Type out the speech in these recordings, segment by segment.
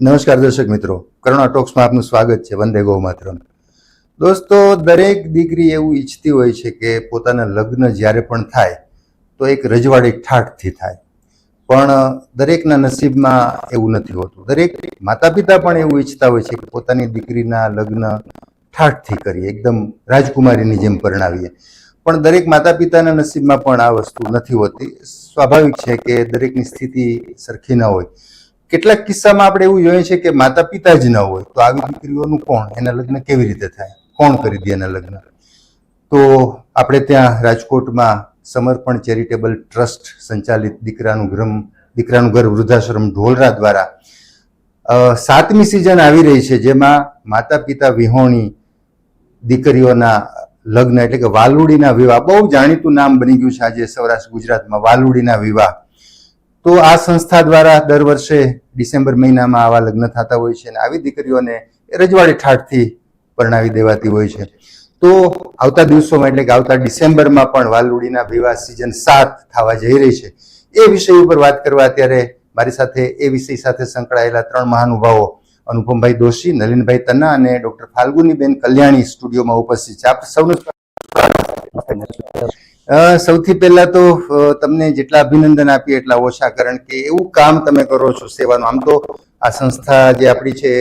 નમસ્કાર દર્શક મિત્રો. કરુણા ટોક્સમાં આપનું સ્વાગત છે. વંદે ગૌ માત્ર દોસ્તો, દરેક દીકરી એવું ઈચ્છતી હોય છે કે પોતાના લગ્ન જ્યારે પણ થાય, તો એક રજવાડી ઠાઠથી થાય. પણ દરેકના નસીબમાં એવું નથી હોતું. દરેક માતા પિતા પણ એવું ઈચ્છતા હોય છે કે પોતાની દીકરીના લગ્ન ઠાઠથી કરીએ. એકદમ રાજકુમારીની જેમ પરણાવીએ. પણ દરેક માતા પિતાના નસીબમાં પણ આ વસ્તુ નથી હોતી. સ્વાભાવિક છે કે દરેકની સ્થિતિ સરખી ન હોય. કેટલાક કિસ્સામાં આપણે એવું જોઈએ છે કે માતા પિતા જ ન હોય. તો આવી દીકરીઓનું કોણ? એના લગ્ન કેવી રીતે થાય? કોણ કરી દે એના લગ્ન? તો આપણે ત્યાં રાજકોટમાં સમર્પણ ચેરિટેબલ ટ્રસ્ટ સંચાલિત દીકરાનું ગ્રમ, દીકરાનું ઘર વૃદ્ધાશ્રમ ઢોલરા દ્વારા સાતમી સિઝન આવી રહી છે, જેમાં માતા પિતા વિહોણી દીકરીઓના લગ્ન એટલે કે વાલુડીના વિવાહ. બહુ જાણીતું નામ બની ગયું છે આજે સૌરાષ્ટ્ર ગુજરાતમાં, વાલુડીના વિવાહ. તો આ સંસ્થા દ્વારા દર વર્ષે ડિસેમ્બર મહિનામાં આવા લગ્ન થતા હોય છે અને આવી દીકરીઓને રજવાડી ઠાઠથી પરણાવી દેવાતી હોય છે. તો આવતા દિવસોમાં એટલે કે આવતા ડિસેમ્બરમાં પણ વાલુડીના વિવાહ સિઝન સાત થવા જઈ રહી છે. એ વિષય ઉપર વાત કરવા અત્યારે મારી સાથે એ વિષય સાથે સંકળાયેલા ત્રણ મહાનુભાવો, અનુપમભાઈ દોશી, નલિનભાઈ તન્ના અને ડોક્ટર ફાલ્ગુનીબેન કલ્યાણી સ્ટુડિયોમાં ઉપસ્થિત છે. આપ સૌનું સૌથી પહેલા તો તમને જેટલા અભિનંદન આપીએ એટલા ઓછા કારણ કે એવું કામ તમે કરો છો સેવાનું. આમ તો આ સંસ્થા જે આપણી છે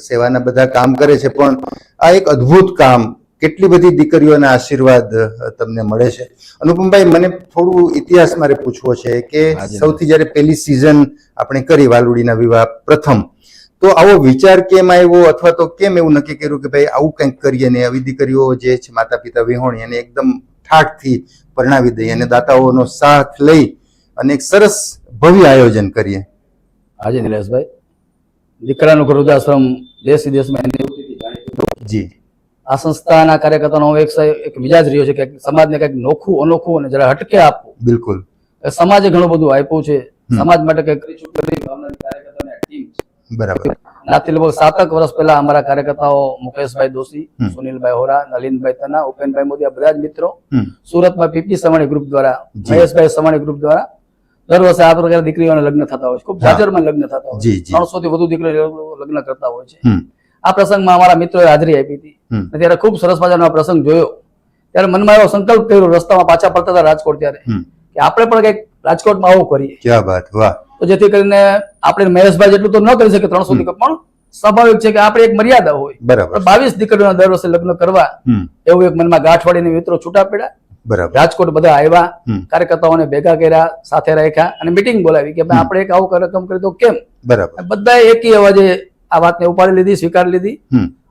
સેવાના બધા કામ કરે છે પણ આ એક અદ્ભુત કામ. કેટલી બધી દીકરીઓના આશીર્વાદ તમને મળે છે. અનુપમભાઈ મને થોડું ઇતિહાસ મારે પૂછવો છે કે સૌથી જ્યારે પહેલી સિઝન આપણે કરી વાલુડીના વિવાહ પ્રથમ તો આવો વિચાર કેમ આવ્યો? અથવા તો કેમ એવું નક્કી કર્યું કે ભાઈ આવું કંઈક કરીએ ને આવી દીકરીઓ જે છે માતા પિતા વિહોણી એને એકદમ ઠાઠથી પરણાવી દઈએ અને દાતાઓનો સાથ લઈ અને એક સરસ ભવ્ય આયોજન કરીએ. હાજી નિલેશભાઈ દીકરાનું ઘર દેશ વિદેશમાં. જી. આ સંસ્થાના કાર્યકર્તાનો એક એક મિજાજ રહ્યો છે કે સમાજને કંઈક નોખું અનોખું અને જરા હટકે આપવું. બિલકુલ. સમાજે ઘણું બધું આપ્યું છે. સમાજ માટે કંઈક કરી ચૂક કરી ટીમ બરાબર. આથી લગભગ સાતક વર્ષ પહેલા અમારા કાર્યકર્તાઓ મુકેશભાઈ દોશી સુનિલભાઈ હોરા નલિનભાઈ તના ઉપેનભાઈ મોદી આ બધા જ મિત્રો સુરતમાં પીપી સવાણી ગ્રુપ દ્વારા મહેશભાઈ સવાણી ગ્રુપ દ્વારા દર વર્ષે આ પ્રકારે દીકરીઓના લગ્ન થતા હોય છે. ખૂબ. જાજરમાં લગ્ન થતા હોય છે. ત્રણસો થી વધુ દીકરીઓ લગ્ન કરતા હોય છે. આ પ્રસંગમાં અમારા મિત્રોએ હાજરી આપી હતી. ત્યારે ખૂબ સરસ મજાનો આ પ્રસંગ જોયો. ત્યારે મનમાં એવો સંકલ્પ કર્યો રસ્તામાં પાછા પડતા હતા રાજકોટ ત્યારે કે આપણે પણ કંઈક રાજકોટમાં આવું કરીએ. ક્યાં વાત વાહ. તો જેથી કરીને આપણે મહેશભાઈ જેટલું તો ન કરી શકે ત્રણસો દીકરો પણ સ્વાભાવિક છે કે આપણે એક મર્યાદા હોય. બરાબર બાવીસ દીકરીઓના દર વર્ષે લગ્ન કરવા એવું એક મનમાં ગાંઠવાડીને મિત્રો છૂટા પડ્યા. બરાબર. રાજકોટ બધા આવ્યા કાર્યકર્તાઓને ભેગા કર્યા સાથે રાખ્યા અને મિટિંગ બોલાવી કે ભાઈ આપણે એક આવું કાર્યક્રમ કરી તો કેમ? બરાબર. બધાએ એકી અવાજે આ વાતને ઉપાડી લીધી સ્વીકારી લીધી.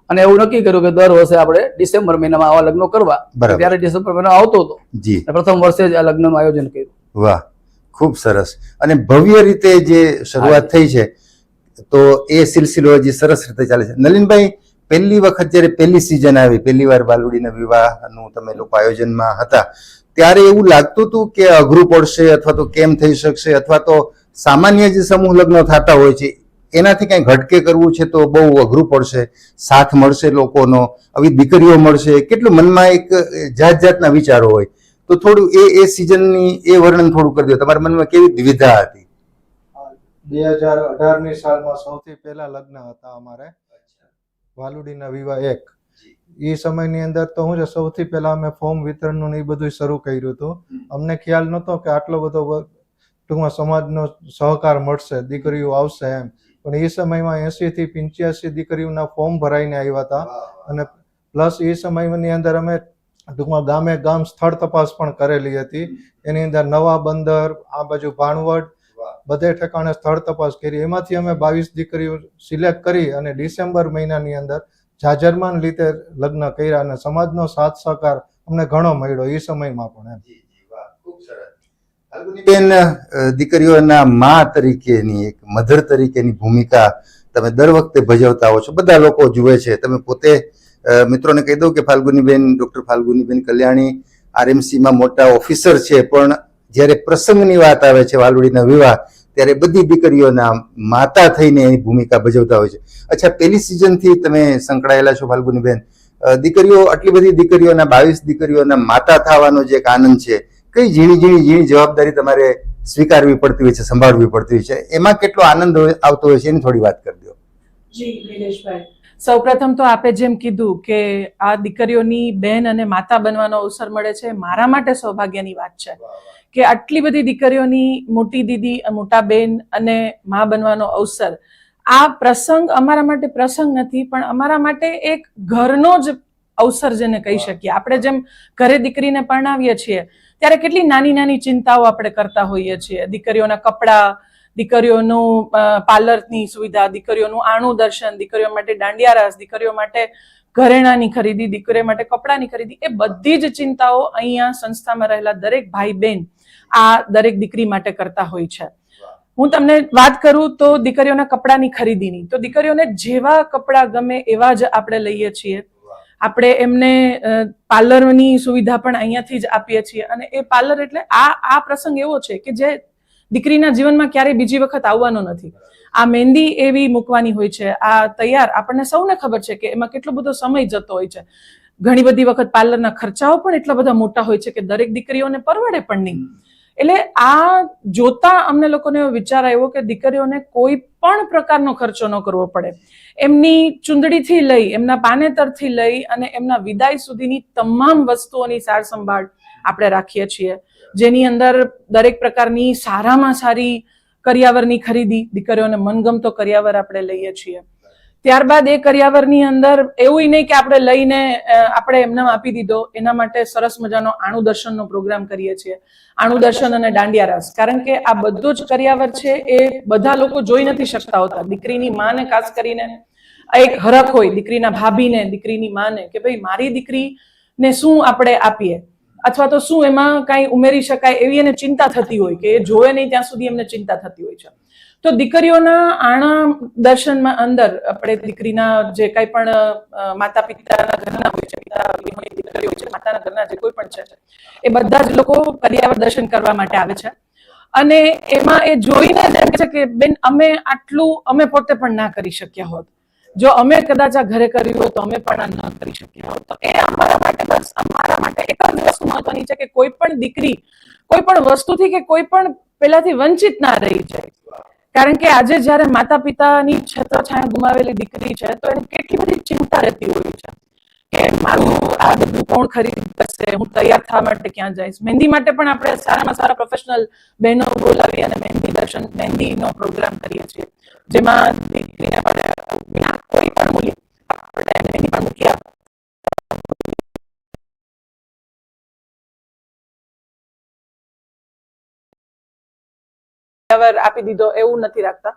અને એવું નક્કી કર્યું કે દર વર્ષે આપણે ડિસેમ્બર મહિનામાં આવા લગ્નો કરવા. ત્યારે ડિસેમ્બર મહિનો આવતો હતો. પ્રથમ વર્ષે જ આ લગ્નનું આયોજન કર્યું. વાહ. ખૂબ સરસ. અને ભવ્ય રીતે જે શરૂઆત થઈ છે તો એ સિલસિલો હજી સરસ રીતે ચાલે છે. નલિનભાઈ પહેલી વખત જ્યારે પહેલી સિઝન આવી પહેલી વાર બાલુડીના વિવાહનું તમે લોકો આયોજનમાં હતા ત્યારે એવું લાગતું હતું કે અઘરું પડશે અથવા તો કેમ થઈ શકશે અથવા તો સામાન્ય જે સમૂહ લગ્ન થતા હોય છે એનાથી કંઈ ઘટકે કરવું છે તો બહુ અઘરું પડશે સાથ મળશે લોકોનો આવી દીકરીઓ મળશે. કેટલું મનમાં એક જાત જાતના વિચારો હોય. તો થોડું એ એ સિઝનની એ વર્ણન થોડું કરી દો. તમારા મનમાં કેવી દ્વિધા હતી? બે હજાર અઢારની સાલમાં સૌથી પહેલા લગ્ન હતા અમારે. વાલુડીના વિવાહ એક. એ સમયની અંદર તો હું છે સૌથી પહેલા અમે ફોર્મ વિતરણનું ને એ બધું શરૂ કર્યું હતું. અમને ખ્યાલ નહોતો કે આટલો બધો ટૂંકમાં સમાજનો સહકાર મળશે દીકરીઓ આવશે એમ. પણ એ સમયમાં એસી થી પંચ્યાસી દીકરીઓના ફોર્મ ભરાઈને આવ્યા હતા. અને પ્લસ એ સમયની અંદર અમે ટૂંકમાં ગામે ગામ સ્થળ તપાસ પણ કરેલી હતી. એની અંદર નવા બંદર, આ બાજુ ભાણવડ, બધે ઠેકાણે સ્થળ તપાસ કરી. એમાંથી અમે બાવીસ દીકરીઓ સિલેક્ટ કરી અને ડિસેમ્બર મહિનાની અંદર જાજરમાન રીતે લગ્ન કર્યા અને સમાજનો સાથ સહકાર અમને ઘણો મળ્યો એ સમયમાં પણ એમ. બેન દીકરીઓના મા તરીકેની એક મધર તરીકેની ભૂમિકા તમે દર વખતે ભજવતા હો છો. બધા લોકો જુએ છે. તમે પોતે મિત્રોને કહી દઉં કે ફાલ્ગુનીબેન, ડૉક્ટર ફાલ્ગુનીબેન કલ્યાણી, આરએમસીમાં મોટા ઓફિસર છે, પણ જ્યારે પ્રસંગની વાત આવે છે, વાલુડીના વિવાહ, ત્યારે બધી દીકરીઓના માતા થઈને એની ભૂમિકા ભજવતા હોય છે. અચ્છા પેલી સિઝનથી તમે સંકળાયેલા છો ફાલ્ગુનીબેન. દીકરીઓ, આટલી બધી દીકરીઓના, બાવીસ દીકરીઓના માતા થવાનો જે એક આનંદ છે, કઈ ઝીણી ઝીણી ઝીણી જવાબદારી તમારે સ્વીકારવી પડતી હોય છે, સંભાળવી પડતી હોય છે? એમાં કેટલો આનંદ આવતો હોય છે, એની થોડી વાત કરી દો. જી, નિલેશભાઈ. સૌપ્રથમ તો આપે જેમ કીધું કે આ દીકરીઓની બહેન અને માતા બનવાનો અવસર મળે છે. મારા માટે સૌભાગ્યની વાત છે કે આટલી બધી દીકરીઓની મોટી દીદી, મોટા બેન અને મા બનવાનો અવસર. આ પ્રસંગ અમારા માટે પ્રસંગ નથી, પણ અમારા માટે એક ઘરનો જ અવસર જેને કહી શકીએ. આપણે જેમ ઘરે દીકરીને પરણાવીએ છીએ, ત્યારે કેટલી નાની નાની ચિંતાઓ આપણે કરતા હોઈએ છીએ. દીકરીઓના કપડાં દીકરીઓનું પાર્લરની સુવિધા, દીકરીઓનું આણું દર્શન, દીકરીઓ માટે દાંડિયા રાસ દીકરીઓ માટે ઘરેણાની ખરીદી, દીકરીઓ માટે કપડાની ખરીદી, એ બધી જ ચિંતાઓ અહીંયા સંસ્થામાં રહેલા દરેક ભાઈ બહેન આ દરેક દીકરી માટે કરતા હોય છે. હું તમને વાત કરું તો દીકરીઓના કપડાની ખરીદીની. તો દીકરીઓને જેવા કપડાં ગમે એવા જ આપણે લઈએ છીએ. આપણે એમને પાર્લરની સુવિધા પણ અહીંયાથી જ આપીએ છીએ. અને એ પાર્લર એટલે આ આ પ્રસંગ એવો છે કે જે દીકરીના જીવનમાં ક્યારેય બીજી વખત આવવાનો નથી. આ મહેંદી એવી મૂકવાની હોય છે, આ તૈયાર આપણને સૌને ખબર છે કે એમાં કેટલો બધો સમય જતો હોય છે. ઘણી બધી વખત પાર્લરના ખર્ચાઓ પણ એટલા બધા મોટા હોય છે કે દરેક દીકરીઓને પરવડે પણ નહીં. એટલે આ જોતા અમને લોકોને એવો વિચાર આવ્યો કે દીકરીઓને કોઈ પણ પ્રકારનો ખર્ચો ન કરવો પડે. એમની ચૂંદડીથી લઈ, એમના પાનેતરથી લઈ અને એમના વિદાય સુધીની તમામ વસ્તુઓની સાર સંભાળ આપણે રાખીએ છીએ. જેની અંદર દરેક પ્રકારની સારામાં સારી કરિયાવરની ખરીદી, દીકરીઓને મનગમતો કરિયાવર આપણે લઈએ છીએ. ત્યારબાદ એ કરિયાવરની અંદર એવું નહીં કે આપણે લઈને આપણે એમને આપી દીધો, એના માટે સરસ મજાનો આણુ દર્શનનો પ્રોગ્રામ કરીએ છીએ. આણુ દર્શન અને દાંડિયા રાસ. કારણ કે આ બધો જ કરિયાવર છે, એ બધા લોકો જોઈ નથી શકતા હોતા. દીકરીની માને ખાસ કરીને એક હરખ હોય દીકરીના ભાભીને, દીકરીની માને કે ભાઈ મારી દીકરીને શું આપણે આપીએ? અથવા તો શું એમાં કાંઈ ઉમેરી શકાય એવી એને ચિંતા થતી હોય કે એ જોવે નહીં, ત્યાં સુધી એમને ચિંતા થતી હોય છે. તો દીકરીઓના આણા દર્શનમાં અંદર આપણે દીકરીના જે કાંઈ પણ માતા પિતાના ઘરના હોય છે, પિતા દીકરી છે, માતાના ઘરના જે કોઈ પણ છે, એ બધા જ લોકો પર્યાવરણ દર્શન કરવા માટે આવે છે. અને એમાં એ જોઈને છે કે બેન, અમે આટલું, અમે પોતે પણ ના કરી શક્યા હોત. જો અમે કદાચ આ ઘરે કર્યું હોય તો અમે પણ આ ન કરી શક્યા હોત તો એ અમારા માટે બસ અમારા માટે એક જ વસ્તુ મહત્વની છે કે કોઈ પણ દીકરી, કોઈ પણ વસ્તુથી કે કોઈ પણ પેલાથી વંચિત ના રહી જાય. કારણ કે આજે જ્યારે માતા પિતાની છત્રછાયા ગુમાવેલી દીકરી છે, તો એને કેટલી બધી ચિંતા રહેતી હોય છે. કે મારું આ બધું કોણ ખરીદશે? હું તૈયાર થવા માટે ક્યાં જઈશ? મહેંદી માટે પણ આપણે સારામાં સારા પ્રોફેશનલ બહેનો બોલાવી અને મહેંદી દર્શન, મહેંદીનો પ્રોગ્રામ કરીએ છીએ. જેમાં દીકરીને આપણે વિના કોઈ પણ મૂલ્ય આપણે એની પણ મૂકી આપીએ કવર આપી દીધો, એવું નથી રાખતા.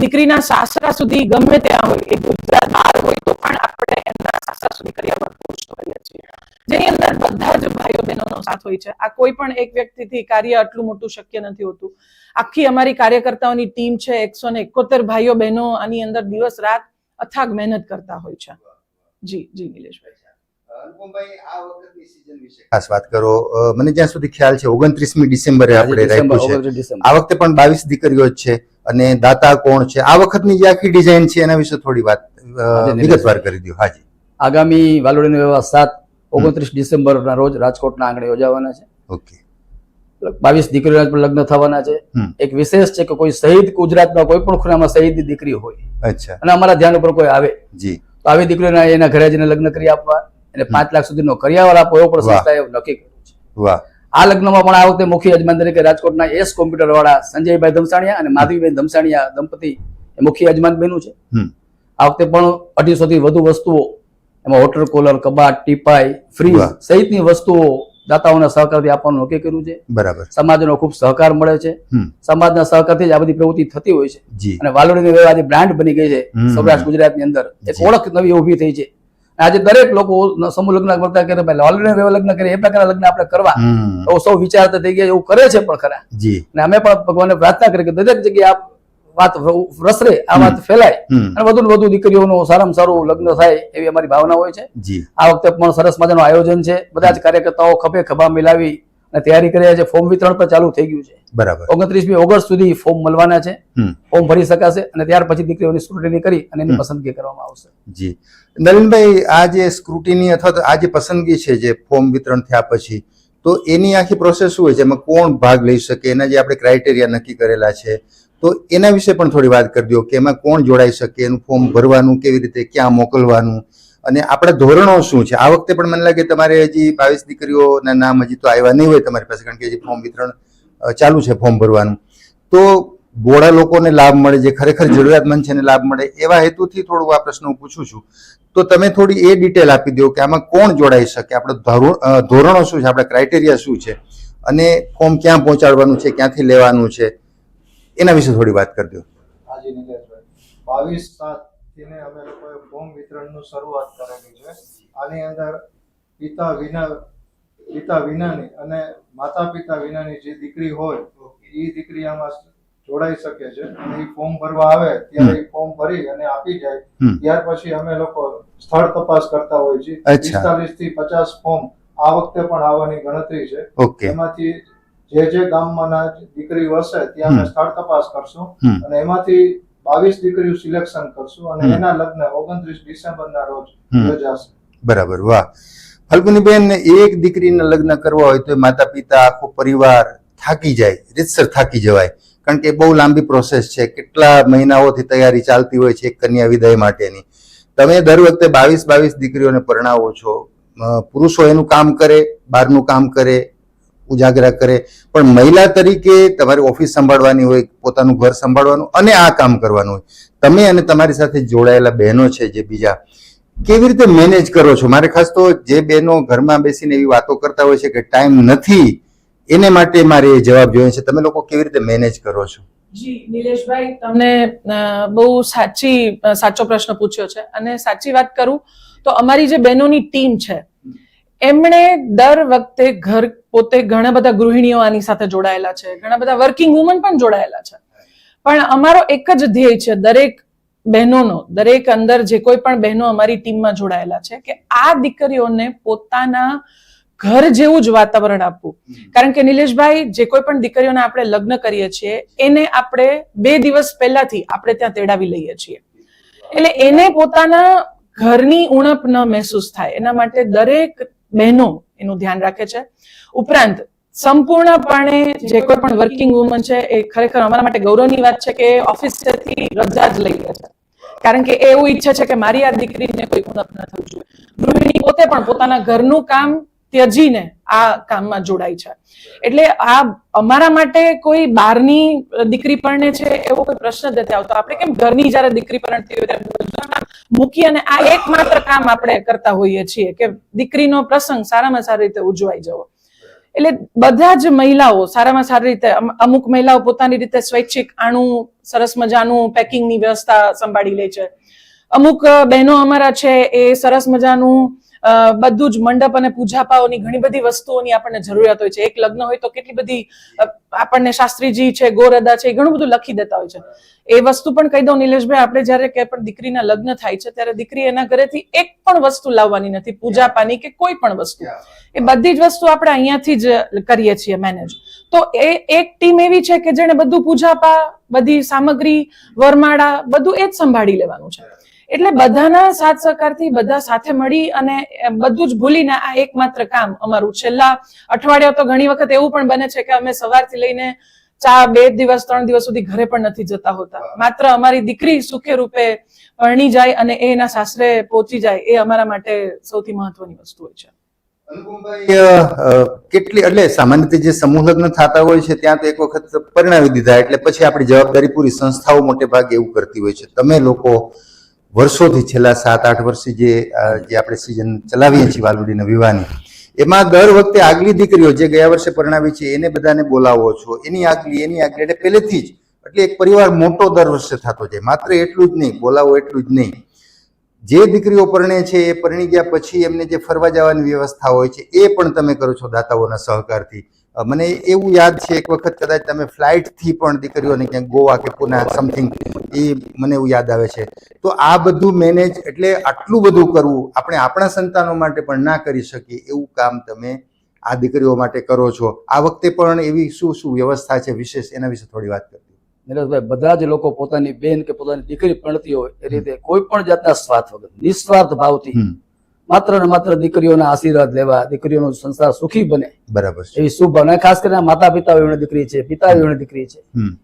દીકરીના સાસરા સુધી ગમે ત્યાં હોય, એ ગુજરાત હોય, તો પણ આપણે એમના સાસરા સુધી કરિયાવર પહોંચતો કરીએ છીએ. જેની અંદર બધા જ ભાઈઓ બહેનોનો સાથ હોય છે. આ કોઈ પણ એક વ્યક્તિથી કાર્ય આટલું મોટું શક્ય નથી હોતું. આખી અમારી કાર્યકર્તાઓની ટીમ છે એકસો ને એકોતેર ભાઈઓ બહેનો આની અંદર દિવસ રાત અથાગ મહેનત કરતા હોય છે. જી જી નિલેશભાઈ. અનુપમભાઈ આ વખતની ખાસ વાત કરો. મને જ્યાં સુધી ખ્યાલ છે ઓગણત્રીસમી ડિસેમ્બરે આપણે ડિસેમ્બર રાખ્યું છે આ વખતે પણ બાવીસ દીકરીઓ જ છે અને દાતા કોણ છે? આ વખતની જે આખી ડિઝાઇન છે એના વિશે થોડી વાત વિગતવાર કરી દો હાજી આગામી વાલોડીનો વ્યવહાર સાત ઓગણત્રીસ ડિસેમ્બરના રોજ રાજકોટના આંગણે યોજાવાના છે. ઓકે. બાવીસ દીકરીઓના પણ લગ્ન થવાના છે. એક વિશેષ છે કે કોઈ શહીદ ગુજરાતમાં કોઈ પણ ખૂણામાં શહીદ દીકરી હોય. અચ્છા. અને અમારા ધ્યાન ઉપર કોઈ આવે. જી. તો આવી દીકરીઓના એના ઘરે જઈને લગ્ન કરી આપવા અને પાંચ લાખ સુધીનો કરિયાવર આપો એવો પણ સંસ્થાએ નક્કી કર્યું છે. વાહ. આ લગ્નમાં પણ આ વખતે મુખ્ય યજમાન તરીકે રાજકોટના એસ કોમ્પ્યુટર વાળા સંજયભાઈ ધમસાણિયા અને માધવીબેન ધમસાણિયા દંપતી એ મુખ્ય યજમાન બન્યું છે. આ વખતે પણ અઢીસો થી વધુ વસ્તુઓ એમાં વોટર કોલર કબાટ ટીપાઈ ફ્રીજ સહિતની વસ્તુઓ દાતાઓના સહકારથી આપવાનું નક્કી કર્યું છે. બરાબર. સમાજનો ખૂબ સહકાર મળે છે. સમાજના સહકારથી જ આ બધી પ્રવૃત્તિ થતી હોય છે. અને વાલોડીની વેવા આજે બ્રાન્ડ બની ગઈ છે. સૌરાષ્ટ્ર ગુજરાતની અંદર. એક ઓળખ નવી ઊભી થઈ છે. આજે દરેક લોકો સમૂહ લગ્ન કરતા કરે ભાઈ વાલોડીના વેવા લગ્ન કરે એ પ્રકારના લગ્ન આપણે કરવા. તો સૌ વિચારતા થઈ ગયા એવું કરે છે પણ ખરા. અને અમે પણ ભગવાનને પ્રાર્થના કરી કે દરેક જગ્યાએ આ વાત રસરે આ વાત ફેલાય. અને વધુ વધુ દીકરીઓનું સારામાં સારું લગ્ન થાય એવી અમારી ભાવના હોય છે. આ વખતે પણ સરસ મજાનું આયોજન છે. બધા જ કાર્યકર્તાઓ ખભે ખભા મિલાવી અને તૈયારી કરી છે. ફોર્મ વિતરણ પણ ચાલુ થઈ ગયું છે. બરાબર. ઓગણત્રીસમી ઓગસ્ટ સુધી ફોર્મ મળવાના છે. ફોર્મ ભરી શકાશે અને ત્યાર પછી દીકરીઓની સ્ક્રુટિની કરી અને એની પસંદગી કરવામાં આવશે. જી. નલિનભાઈ આ જે સ્ક્રુટિની અથવા આ જે પસંદગી છે જે ફોર્મ વિતરણ થયા પછી તો એની આખી પ્રોસેસ શું હોય છે? એમાં કોણ ભાગ લઈ શકે? એના જે આપણે ક્રાઇટેરિયા નક્કી કરેલા છે. તો એના વિશે પણ થોડી વાત કરી દો કે એમાં કોણ જોડાઈ શકે, એનું ફોર્મ ભરવાનું, કેવી રીતે, ક્યાં મોકલવાનું? અને આપણા ધોરણો શું છે? આ વખતે પણ મને લાગે તમારે હજી બાવીસ દીકરીઓના નામ હજી તો આવ્યા નહીં હોય તમારી પાસે, કારણ કે હજી ફોર્મ વિતરણ ચાલુ છે ફોર્મ ભરવાનું. તો બોડા લોકોને લાભ મળે, જે ખરેખર જરૂરિયાતમંદ છે એને લાભ મળે, એવા હેતુથી થોડું આ પ્રશ્ન હું પૂછું છું. તો તમે થોડી એ ડિટેલ આપી દો કે આમાં કોણ જોડાઈ શકે? આપણે ધોરણો શું છે? આપણા ક્રાઇટેરિયા શું છે? અને ફોર્મ ક્યાં પહોંચાડવાનું છે? ક્યાંથી લેવાનું છે? એના વિશે થોડી વાત કરજો હાજી નિલેશભાઈ બાવીસ સાત અમે લોકોએ ફોર્મ વિતરણનું શરૂઆત કરેલી છે. આની અંદર પિતા વિના પિતા વિનાની અને માતા પિતા વિનાની જે દીકરી હોય એ દીકરી આમાં જોડાઈ શકે છે અને એ ફોર્મ ભરવા આવે ત્યારે એ ફોર્મ ભરી અને આપી જાય. ત્યાર પછી અમે લોકો સ્થળ તપાસ કરતા હોઈએ છીએ. પિસ્તાલીસથી પચાસ ફોર્મ આ વખતે પણ આવવાની ગણતરી છે. એમાંથી જે જે ગામમાંના દીકરી હશે ત્યાં સ્થળ તપાસ કરશું અને એમાંથી બાવીસ દીકરીઓ સિલેક્શન કરશું અને એના લગ્ન ઓગણત્રીસ ડિસેમ્બરના રોજ યોજાશે. બરાબર વાહ. ફલ્ગુનીબેન એક દીકરીને લગ્ન કરવા હોય તો માતા પિતા આખો પરિવાર થાકી જાય રીતસર થાકી જવાય. કારણ કે બહુ લાંબી પ્રોસેસ છે કેટલા મહિનાઓથી તૈયારી ચાલતી હોય છે એક કન્યા વિદાય માટેની. તમે દર વખતે બાવીસ બાવીસ દીકરીઓને પરણાવો છો. પુરુષો એનું કામ કરે બહારનું કામ કરે ઉજાગરા કરે. પણ મહિલા તરીકે તમારી ઓફિસ સંભાળવાની હોય, પોતાનું ઘર સંભાળવાનું અને આ કામ કરવાનું હોય. તમે અને તમારી સાથે જોડાયેલા બહેનો છે જે બીજા, કેવી રીતે મેનેજ કરો છો? મારે ખાસ તો જે બહેનો ઘરમાં બેસીને એવી વાતો કરતા હોય છે કે ટાઈમ નથી, એને માટે મારે એ જવાબ જોઈએ છે. તમે લોકો કેવી રીતે મેનેજ કરો છો? જી, નિલેશભાઈ, તમને બહુ સાચી સાચો પ્રશ્ન પૂછ્યો છે. અને સાચી વાત કરું તો અમારી જે બહેનોની ટીમ છે એમણે દર વખતે ઘર પોતે ઘણા બધા ગૃહિણીઓ આની સાથે જોડાયેલા છે ઘણા બધા વર્કિંગ વુમન પણ જોડાયેલા છે. પણ અમારો એક જ ધ્યેય છે દરેક બહેનોનો દરેક અંદર જે કોઈ પણ બહેનો અમારી ટીમમાં જોડાયેલા છે કે આ દીકરીઓને પોતાના ઘર જેવું જ વાતાવરણ આપવું. કારણ કે નિલેશભાઈ જે કોઈ પણ દીકરીઓને આપણે લગ્ન કરીએ છીએ એને આપણે બે દિવસ પહેલાથી આપણે ત્યાં તેડાવી લઈએ છીએ. એટલે એને પોતાના ઘરની ઉણપ ન મહેસૂસ થાય. એના માટે દરેક બહેનો એનું ધ્યાન રાખે છે. ઉપરાંત, સંપૂર્ણપણે જે કોઈ પણ વર્કિંગ વુમન છે એ ખરેખર અમારા માટે ગૌરવની વાત છે કે ઓફિસેથી રજા જ લઈ લે છે. કારણ કે એવું ઈચ્છે છે કે મારી આ દીકરીને કોઈ ઉણપ ન થવું જોઈએ. ગૃહિણી પોતે પણ પોતાના ઘરનું કામ ત્યજીને આ કામમાં જોડાય છે. એટલે આ અમારા માટે કોઈ બહારની દીકરી પરણે છે એવો કોઈ પ્રશ્ન જ નથી આવતો. આપણે કેમ ઘરની જયારે દીકરી પરણતી હોય ત્યારે મૂકી અને આ એકમાત્ર કામ આપણે કરતા હોઈએ છીએ કે દીકરીનો પ્રસંગ સારામાં સારી રીતે ઉજવાઈ જવો. એટલે બધા જ મહિલાઓ સારામાં સારી રીતે અમુક મહિલાઓ પોતાની રીતે સ્વૈચ્છિક આણું, સરસ મજાનું પેકિંગની વ્યવસ્થા સંભાળી લે છે. અમુક બહેનો અમારા છે એ સરસ મજાનું બધું જ મંડપ અને પૂજાપાઓની ઘણી બધી વસ્તુઓની આપણને જરૂરિયાત હોય છે. એક લગ્ન હોય તો કેટલી બધી આપણને શાસ્ત્રીજી છે, ગોરદા છે ઘણું બધું લખી દેતા હોય છે. એ વસ્તુ પણ કહી દઉં નિલેશભાઈ, આપણે જ્યારે કે પણ દીકરીના લગ્ન થાય છે, ત્યારે દીકરી એના ઘરેથી એક પણ વસ્તુ લાવવાની નથી. પૂજાપાની કે કોઈ પણ વસ્તુ. એ બધી જ વસ્તુ આપણે અહીંયાથી જ કરીએ છીએ મેનેજ તો એ એક ટીમ એવી છે કે જેને બધું પૂજાપા, બધી સામગ્રી, વરમાળા, બધું એ જ સંભાળી લેવાનું છે. એટલે બધાના સાથ સહકારથી બધા સાથે મળી અને બધું જ ભૂલીને આ એકમાત્ર કામ અમારું. છેલ્લા અઠવાડિયા તો ઘણી વખત એવું પણ બને છે કે અમે સવારથી લઈને ચા બે દિવસ, ત્રણ દિવસ સુધી ઘરે પણ નથી જતા હોતા. માત્ર અમારી દીકરી સુખે રૂપે પરણી જાય અને એના સાસરે પહોંચી જાય એ અમારા માટે સૌથી મહત્વની વસ્તુ હોય છે. કેટલી, એટલે સામાન્ય રીતે જે સમૂહ લગ્ન થતા હોય છે, ત્યાં તો એક વખત પરણાવી દીધા, એટલે પછી આપણી જવાબદારી પૂરી સંસ્થાઓ મોટે ભાગે એવું કરતી હોય છે. તમે લોકો વર્ષોથી છેલ્લા સાત, આઠ વર્ષથી જે જે આપણે સિઝન ચલાવીએ છીએ વાલુડીના વિવાહની, એમાં દર વખતે આગલી દીકરીઓ જે ગયા વર્ષે પરણાવી છે, એને બધાને બોલાવો છો, એની આગલી એની આગલી, એટલે પહેલેથી જ, એટલે એક પરિવાર મોટો દર વર્ષે થતો જાય, માત્ર એટલું જ નહીં, બોલાવો એટલું જ નહીં. જે દીકરીઓ પરણે છે, એ પરણી ગયા પછી એમને જે ફરવા જવાની વ્યવસ્થા હોય છે, એ પણ તમે કરો છો દાતાઓના સહકારથી. મને એવું યાદ છે એક વખત કદાચ તમે ફ્લાઇટથી પણ દીકરીઓને ક્યાંક ગોવા કે પુના સમથિંગ એ મને એવું યાદ આવે છે. તો આ બધું મેનેજ એટલે આટલું બધું કરવું આપણે આપણા સંતાનો માટે પણ ના કરી શકીએ એવું કામ તમે આ દીકરીઓ માટે કરો છો. આ વખતે પણ એવી શું શું વ્યવસ્થા છે વિશેષ? એના વિશે થોડી વાત કરી નિલેશભાઈ બધા જ લોકો પોતાની બેન કે પોતાની દીકરી પરણતી હોય એ રીતે કોઈ પણ જાતના સ્વાર્થ વગર નિસ્વાર્થ ભાવથી માત્ર ને માત્ર દીકરીઓના આશીર્વાદ લેવા દીકરીઓનો સંસાર સુખી બને. બરાબર એવી શુભ ભાવના ખાસ કરીને માતા પિતા દીકરી છે પિતા દીકરી છે.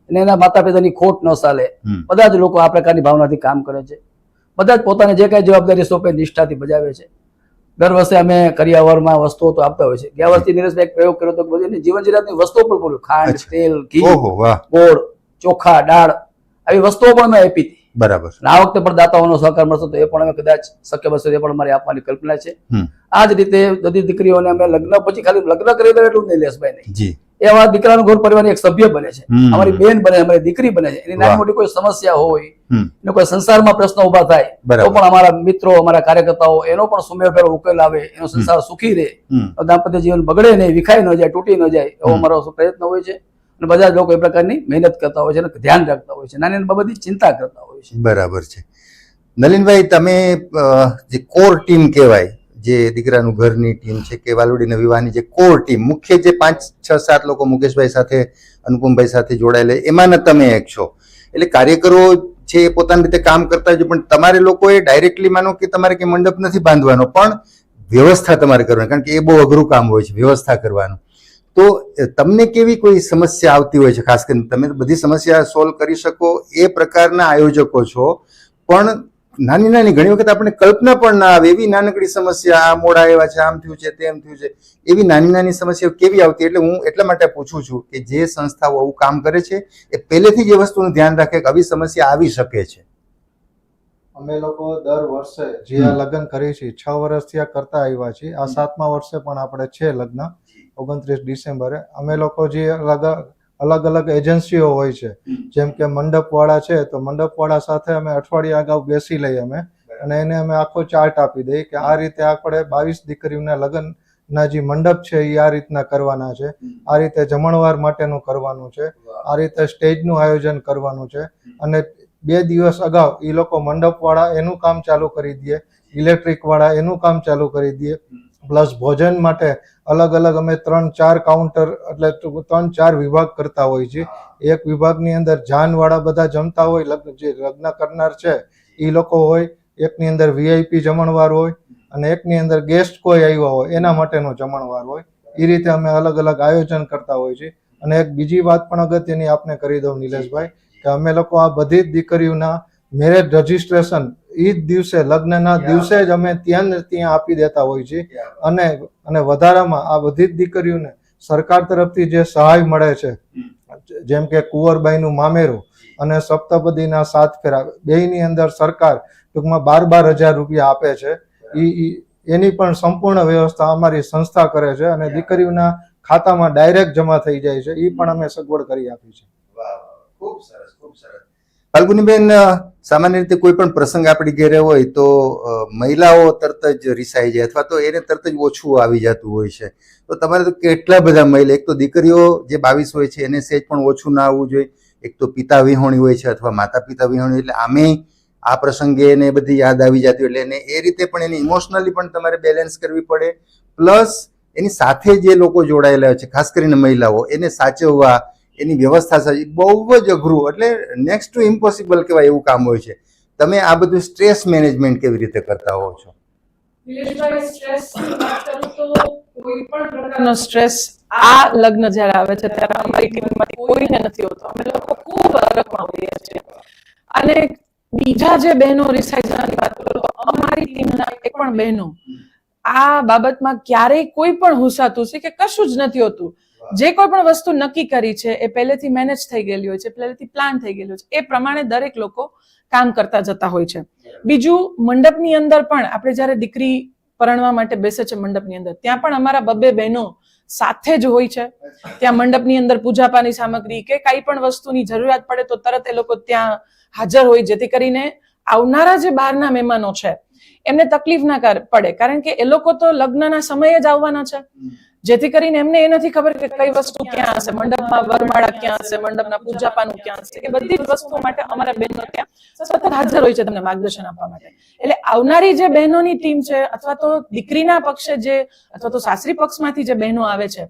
અને એના માતા પિતાની ખોટ ન ચાલે બધા જ લોકો આ પ્રકારની ભાવનાથી કામ કરે છે. બધા જ પોતાને જે કઈ જવાબદારી સોંપે નિષ્ઠાથી બજાવે છે. દર વર્ષે અમે કરિયાવરમાં વસ્તુઓ તો આપતા હોય છે. ગયા વર્ષથી નીરજભાઈ એક પ્રયોગ કર્યો બધી જીવન જીરાતની વસ્તુઓ પણ બોલ્યું ખાંડ તેલ ઘી ગોળ ચોખા દાળ. આવી વસ્તુઓ પણ મેં આપી હતી. બરાબર. આ વખતે પણ દાતાઓનો સહકાર મળશે તો એ પણ અમે કદાચ શક્ય બનશે એ પણ અમારી આપવાની કલ્પના છે. આ જ રીતે બધી દીકરીઓને અમે લગ્ન પછી ખાલી લગ્ન કરી દે એટલું નહીં લેશભાઈ નહીં. જી. એ અમારા દીકરાનો ઘર પરિવારની એક સભ્ય બને છે. અમારી બેન બને અમારી દીકરી બને છે. એની નાની મોટી કોઈ સમસ્યા હોય એનો કોઈ સંસારમાં પ્રશ્ન ઊભા થાય તો પણ અમારા મિત્રો અમારા કાર્યકર્તાઓ એનો પણ સુમેળભેર ઉકેલ આવે એનો સંસાર સુખી રહે. દાંપત્ય જીવન બગડે નહીં વિખાઈ ન જાય તૂટી ન જાય એવો અમારો પ્રયત્ન હોય છે. અને બધા લોકો એ પ્રકારની મહેનત કરતા હોય છે અને ધ્યાન રાખતા હોય છે. નાની બાબતની ચિંતા કરતા હોય છે. બરાબર છે. નલિનભાઈ, તમે જે કોર ટીમ કહેવાય, જે દીકરાનું ઘરની ટીમ છે કે વાલુડીના વિવાહની જે કોર ટીમ, મુખ્ય જે પાંચ, છ, સાત લોકો મુકેશભાઈ સાથે, અનુપમભાઈ સાથે જોડાયેલા એમાંના તમે એક છો. એટલે કાર્યકરો છે એ પોતાની રીતે કામ કરતા હોય છે, પણ તમારે લોકોએ ડાયરેક્ટલી માનો કે તમારે કે મંડપ નથી બાંધવાનો, પણ વ્યવસ્થા તમારે કરવાની, કારણ કે એ બહુ અઘરું કામ હોય છે, વ્યવસ્થા કરવાનું. તો તમને કેવી કોઈ સમસ્યા આવતી હોય છે? ખાસ કરીને તમે બધી સમસ્યા સોલ્વ કરી શકો એ પ્રકારના આયોજકો છો. પણ નાની નાની ઘણી વખત આપણે કલ્પના પણ ના આવે એવી નાનકડી સમસ્યા આ મોડા એવા છે આમ થયું છે તેમ થયું છે એવી નાની નાની સમસ્યાઓ કેવી આવતી? એટલે હું એટલા માટે પૂછું છું કે જે સંસ્થાઓ આવું કામ કરે છે એ પહેલેથી જ એ વસ્તુનું ધ્યાન રાખે કે આવી સમસ્યા આવી શકે છે. અમે લોકો દર વર્ષે જે આ લગ્ન કરીએ છીએ છ વર્ષથી આ કરતા આવ્યા છીએ. આ સાતમા વર્ષે પણ આપણે છે લગ્ન. ઓગણત્રીસ ડિસેમ્બરે. અમે લોકો જે અલગ અલગ અલગ એજન્સીઓ હોય છે, જેમ કે મંડપવાળા છે, તો મંડપવાળા સાથે અમે અઠવાડિયા અગાઉ બેસી લઈએ અમે. અને એને અમે આખો ચાર્ટ આપી દઈએ કે આ રીતે આપણે બાવીસ દીકરીઓના લગ્ન ના જે મંડપ છે એ આ રીતના કરવાના છે. આ રીતે જમણવાર માટેનું કરવાનું છે. આ રીતે સ્ટેજનું આયોજન કરવાનું છે. અને બે દિવસ અગાઉ એ લોકો મંડપવાળા એનું કામ ચાલુ કરી દે ઇલેક્ટ્રિક વાળા એનું કામ ચાલુ કરી દે. પ્લસ ભોજન માટે અલગ અલગ અમે ત્રણ ચાર કાઉન્ટર એટલે ત્રણ ચાર વિભાગ કરતા હોય છે. એક વિભાગની અંદર જાનવાળા બધા જમતા હોય, લગ્ન જે લગ્ન કરનાર છે એ લોકો હોય, એકની અંદર વીઆઈપી જમણવાર હોય અને એકની અંદર ગેસ્ટ કોઈ આવ્યા હોય, એના માટેનો જમણવાર હોય. એ રીતે અમે અલગ અલગ આયોજન કરતા હોય છે. અને એક બીજી વાત પણ અગત્યની આપને કરી દઉં નિલેશભાઈ, કે અમે લોકો આ બધી જ દીકરીઓના મેરેજ રજીસ્ટ્રેશન એ જ દિવસે લગ્નના દિવસે જ અમે ત્યાં ને ત્યાં આપી દેતા હોય છે. અને અને વધારામાં આ બધી જ દીકરીઓને સરકાર તરફથી જે સહાય મળે છે જેમ કે કુંવરબાઈનું મામેરું અને સપ્તપદીના સાત ફેરા બેયની અંદર સરકાર ટૂંકમાં બાર બાર હજાર રૂપિયા આપે છે. ઈ- એની પણ સંપૂર્ણ વ્યવસ્થા અમારી સંસ્થા કરે છે અને દીકરીઓના ખાતામાં ડાયરેક્ટ જમા થઈ જાય છે. એ પણ અમે સગવડ કરી આપી છે. ખૂબ સરસ ખૂબ સરસ. ફાલ્ગુનીબેન સામાન્ય રીતે કોઈ પણ પ્રસંગ આપણી ઘેરે હોય તો મહિલાઓ તરત જ રિસાઈ જાય અથવા તો એને તરત જ ઓછું આવી જતું હોય છે. તો તમારે તો કેટલા બધા મહિલા, એક તો દીકરીઓ જે બાવીસ હોય છે એને સેજ પણ ઓછું ના આવવું જોઈએ. એક તો પિતા વિહોણી હોય છે અથવા માતા પિતા વિહોણી એટલે આમે આ પ્રસંગે એને બધી યાદ આવી જતી હોય, એટલે એને એ રીતે પણ એને ઇમોશનલી પણ તમારે બેલેન્સ કરવી પડે. પ્લસ એની સાથે જે લોકો જોડાયેલા હોય છે, ખાસ કરીને મહિલાઓ, એને સાચવવા એની વ્યવસ્થા સાચી. બહુ જ અઘરું. એટલે નેક્સ્ટ ટુ ઇમ્પોસિબલ કહેવાય એવું કામ હોય છે. તમે આ બધું સ્ટ્રેસ મેનેજમેન્ટ કેવી રીતે કરતા હોવ છો? સ્ટ્રેસ આ લગ્ન જ્યારે આવે છે, ત્યારે અમારી ટીમમાંથી કોઈને નથી હોતો. અમે લોકો ખૂબ અરકમાં હોઈએ છીએ. અને બીજા જે બહેનો રિસાઈડ થવાની વાત કરું તો અમારી ટીમના એક પણ બહેનો આ બાબતમાં ક્યારેય કોઈ પણ હુસાતુસી કે કશું જ નથી હોતું. જે કોઈ પણ વસ્તુ નક્કી કરી છે એ પહેલેથી મેનેજ થઈ ગયેલી હોય છે પહેલેથી પ્લાન થઈ ગયેલું છે એ પ્રમાણે દરેક લોકો કામ કરતા જતા હોય છે. બીજું મંડપની અંદર પણ આપણે જ્યારે દીકરી પરણવા માટે બેસે છે મંડપની અંદર ત્યાં પણ અમારા બબ્બે બહેનો સાથે જ હોય છે. ત્યાં મંડપની અંદર પૂજાપાની સામગ્રી કે કઈ પણ વસ્તુની જરૂરિયાત પડે તો તરત એ લોકો ત્યાં હાજર હોય જેથી કરીને આવનારા જે બહારના મહેમાનો છે એમને તકલીફ ના પડે. કારણ કે એ લોકો તો લગ્નના સમયે જ આવવાના છે. જેથી કરીને એમને એ નથી ખબર કે કઈ વસ્તુ ક્યાં હશે, મંડપમાં વરમાળા ક્યાં હશે, મંડપના પૂજાપાનું ક્યાં હશે એ બધી જ વસ્તુઓ માટે અમારા બહેનો ત્યાં સતત હાજર હોય છે તમને માર્ગદર્શન આપવા માટે. એટલે આવનારી જે બહેનોની ટીમ છે, અથવા તો દીકરીના પક્ષે જે, અથવા તો સાસરી પક્ષમાંથી જે બહેનો આવે છે,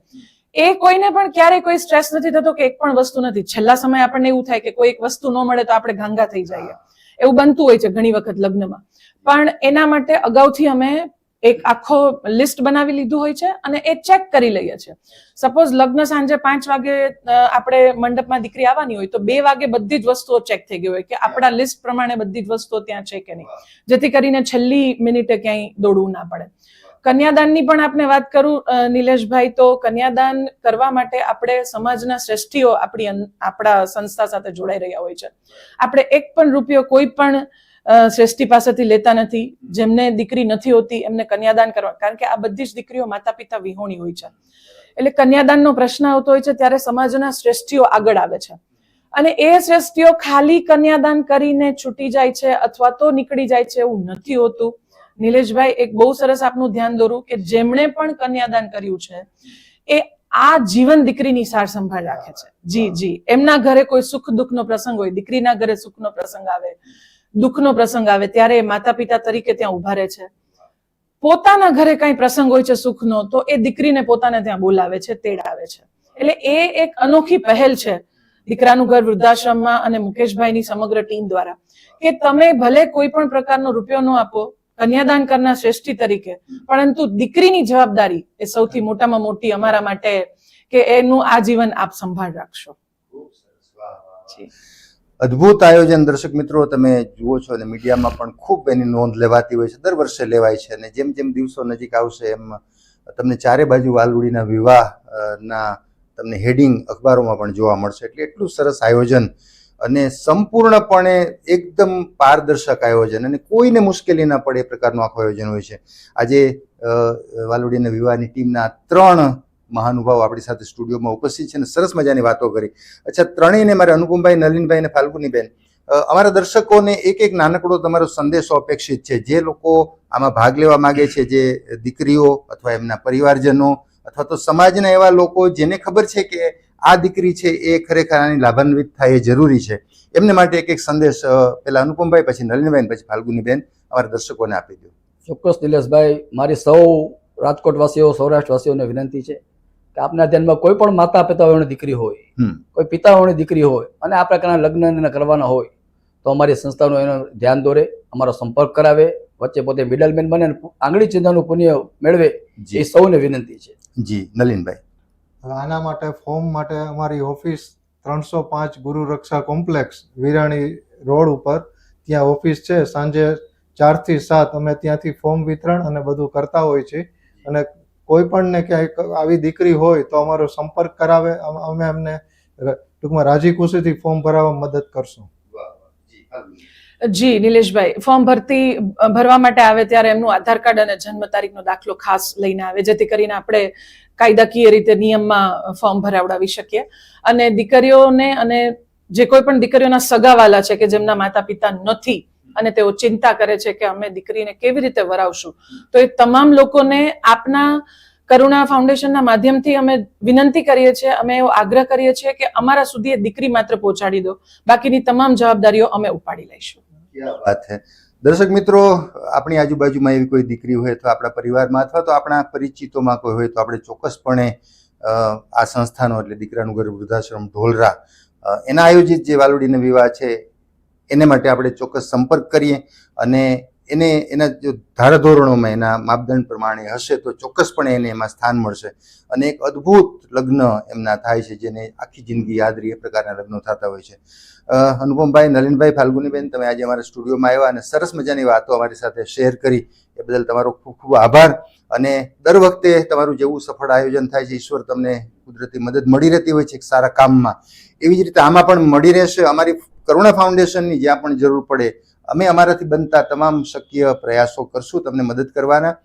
એ કોઈને પણ ક્યારેય કોઈ સ્ટ્રેસ નથી થતો કે એક પણ વસ્તુ નથી. છેલ્લા સમયે આપણને એવું થાય કે કોઈ એક વસ્તુ ન મળે તો આપણે ગાંગા થઈ જઈએ. એવું બનતું હોય છે ઘણી વખત લગ્નમાં. પણ એના માટે અગાઉથી અમે એક આખો લિસ્ટ બનાવી લીધું હોય છે અને એ ચેક કરી લઈએ છીએ. સપોઝ લગ્ન સાંજે પાંચ વાગે આપણે મંડપમાં દીકરી આવવાની હોય તો બે વાગે બધી જ વસ્તુઓ ચેક થઈ ગઈ હોય કે આપણા લિસ્ટ પ્રમાણે બધી જ વસ્તુઓ ત્યાં છે કે નહીં. જેથી કરીને છેલ્લી મિનિટે ક્યાંય દોડવું ના પડે. કન્યાદાનની પણ આપણે વાત કરું નિલેશભાઈ, તો કન્યાદાન કરવા માટે આપણે સમાજના શ્રેષ્ઠીઓ આપણી આપણા સંસ્થા સાથે જોડાઈ રહ્યા હોય છે. આપણે એક પણ રૂપિયો કોઈ પણ શ્રેષ્ઠી પાસેથી લેતા નથી, જેમને દીકરી નથી હોતી, એમને કન્યાદાન કરવા, કારણ કે આ બધી જ દીકરીઓ માતા પિતા વિહોણી હોય છે. એટલે કન્યાદાનનો પ્રશ્ન આવતો હોય છે, ત્યારે સમાજના શ્રેષ્ઠીઓ આગળ આવે છે. અને એ શ્રેષ્ઠીઓ ખાલી કન્યાદાન કરીને છૂટી જાય છે અથવા તો નીકળી જાય છે એવું નથી હોતું. નિલેશભાઈ, એક બહુ સરસ આપનું ધ્યાન દોરું કે જેમણે પણ કન્યાદાન કર્યું છે, એ આ જીવન દીકરીની સાર સંભાળ રાખે છે. જી જી. એમના ઘરે કોઈ સુખ દુઃખનો પ્રસંગ હોય, દીકરીના ઘરે સુખનો પ્રસંગ આવે દુઃખનો પ્રસંગ આવે ત્યારે માતા પિતા તરીકે ત્યાં ઊભા રહે છે. પોતાના ઘરે કઈ પ્રસંગ હોય છે સુખનો તો એ દીકરીને પોતાને ત્યાં બોલાવે છે તેડાવે છે. એટલે એ એક અનોખી પહેલ છે દીકરાનું ઘર વૃદ્ધાશ્રમમાં અને મુકેશભાઈની સમગ્ર ટીમ દ્વારા. કે તમે ભલે કોઈ પણ પ્રકારનો રૂપિયો ન આપો કન્યાદાન કરનાર શ્રેષ્ઠી તરીકે પરંતુ દીકરીની જવાબદારી એ સૌથી મોટામાં મોટી અમારા માટે કે એનું આજીવન આપ સંભાળ રાખશો. જી. અદ્ભુત આયોજન દર્શક મિત્રો તમે જુઓ છો અને મીડિયામાં પણ ખૂબ એની નોંધ લેવાતી હોય છે. દર વર્ષે લેવાય છે અને જેમ જેમ દિવસો નજીક આવશે એમ તમને ચારે બાજુ વાલુડીના વિવાહ ના તમને હેડિંગ અખબારોમાં પણ જોવા મળશે. એટલે એટલું સરસ આયોજન અને સંપૂર્ણપણે એકદમ પારદર્શક આયોજન અને કોઈને મુશ્કેલી ના પડે એ પ્રકારનું આખું આયોજન હોય છે. આજે વાલુડીના વિવાહની ટીમના ત્રણ મહાનુભાવો આપણી સાથે સ્ટુડિયોમાં ઉપસ્થિત છે અને સરસ મજાની વાતો કરી. અચ્છા, ત્રણેયને મારે અનુપમભાઈ, નલિનભાઈ અને ફાલ્ગુનીબેન અમારા દર્શકોને એક એક નાનકડો તમારો સંદેશો અપેક્ષિત છે. જે લોકો આમાં ભાગ લેવા માંગે છે, જે દીકરીઓ અથવા એમના પરિવારજનો અથવા તો સમાજના એવા લોકો જેને ખબર છે કે આ દીકરી છે એ ખરેખર આની લાભાન્વિત થાય એ જરૂરી છે. એમને માટે એક એક સંદેશ પહેલા અનુપમભાઈ, પછી નલિનભાઈ પછી ફાલ્ગુનીબેન અમારા દર્શકોને આપી દો. ચોક્કસ, દિલેશભાઈ, મારી સૌ રાજકોટવાસીઓ, સૌરાષ્ટ્રવાસીઓને વિનંતી છે. કે આપના ધ્યાનમાં કોઈ પણ માતા પિતાઓની દીકરી હોય કોઈ કોઈ પિતાઓની દીકરી હોય અને આ પ્રકારના લગ્ન એને કરવાના હોય તો અમારી સંસ્થાનું એનું ધ્યાન દોરે અમારો સંપર્ક કરાવે વચ્ચે પોતે મિડલમેન બને આંગળી ચિંતાનું પુણ્ય મેળવે એ સૌને વિનંતી છે. જી નલિનભાઈ. હવે આના માટે ફોર્મ માટે અમારી ઓફિસ ત્રણસો પાંચ ગુરુ રક્ષા કોમ્પ્લેક્સ વિરાણી રોડ ઉપર ત્યાં ઓફિસ છે. સાંજે ચારથી સાત અમે ત્યાંથી ફોર્મ વિતરણ અને બધું કરતા હોય છે. અને કોઈ પણને ક્યાંય આવી દીકરી હોય તો અમારો સંપર્ક કરાવે, અમે એમને ટૂંકમાં રાજી ખુશીથી ફોર્મ ભરાવવા મદદ કરશું. જી, નિલેશભાઈ, ફોર્મ ભરતી, ભરવા માટે આવે ત્યારે એમનું આધાર કાર્ડ અને જન્મ તારીખનો દાખલો ખાસ લઈને આવે, જેથી કરીને આપણે કાયદાકીય રીતે નિયમમાં ફોર્મ ભરાવડાવી શકીએ. અને દીકરીઓને અને જે કોઈ પણ દીકરીઓના સગાવાલા છે કે જેમના માતા પિતા નથી અને તેઓ ચિંતા કરે છે કે અમે દીકરીને કેવી રીતે વરાવશું. તો એ તમામ લોકોને આપના કરુણા ફાઉન્ડેશનના માધ્યમથી અમે વિનંતી કરીએ છીએ, અમે એવો આગ્રહ કરીએ છીએ કે અમારા સુધી એ દીકરી માત્ર પહોંચાડી દો. બાકીની તમામ જવાબદારીઓ અમે ઉપાડી લઈશું. વાત છે? દર્શક મિત્રો, આપણી આજુબાજુમાં એવી કોઈ દીકરી હોય તો આપણા પરિવારમાં અથવા તો આપણા પરિચિતોમાં કોઈ હોય તો આપણે ચોક્કસપણે આ સંસ્થાનો એટલે દીકરાનું ઘર વૃદ્ધાશ્રમ ઢોલરા એના આયોજિત જે વાલુડીનો વિવાહ છે એને માટે આપણે ચોક્કસ સંપર્ક કરીએ અને એને, એના જો ધારાધોરણોમાં એના માપદંડ પ્રમાણે હશે તો ચોક્કસપણે એને એમાં સ્થાન મળશે. અને એક અદ્ભુત લગ્ન એમના થાય છે જેને આખી જિંદગી યાદ રહી એ પ્રકારના લગ્નો થતા હોય છે. અનુપમભાઈ, નલિનભાઈ ફાલ્ગુનીબેન, તમે આજે અમારા સ્ટુડિયોમાં આવ્યા અને સરસ મજાની વાતો અમારી સાથે શેર કરી. એ બદલ તમારો ખૂબ ખૂબ આભાર અને દર વખતે તમારું જેવું સફળ આયોજન થાય છે, ઈશ્વર તમને કુદરતી મદદ મળી રહેતી હોય છે એક સારા કામમાં. એવી જ રીતે આમાં પણ મળી રહેશે અમારી કરુણા ફાઉન્ડેશનની જ્યાં પણ જરૂર પડે, અમે અમારાથી બનતા તમામ શક્ય પ્રયાસો કરશું, તમને મદદ કરવાના.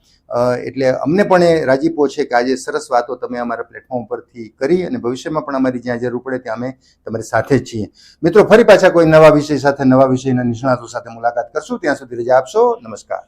એટલે અમને પણ એ રાજીપો છે કે આજે સરસ વાતો તમે અમારા પ્લેટફોર્મ પરથી કરી અને ભવિષ્યમાં પણ અમારી જ્યાં જરૂર પડે ત્યાં અમે તમારી સાથે જ છીએ. મિત્રો, ફરી પાછા કોઈ નવા વિષય સાથે, નવા વિષયના નિષ્ણાતો સાથે મુલાકાત કરશું. ત્યાં સુધી રજા આપશો. નમસ્કાર.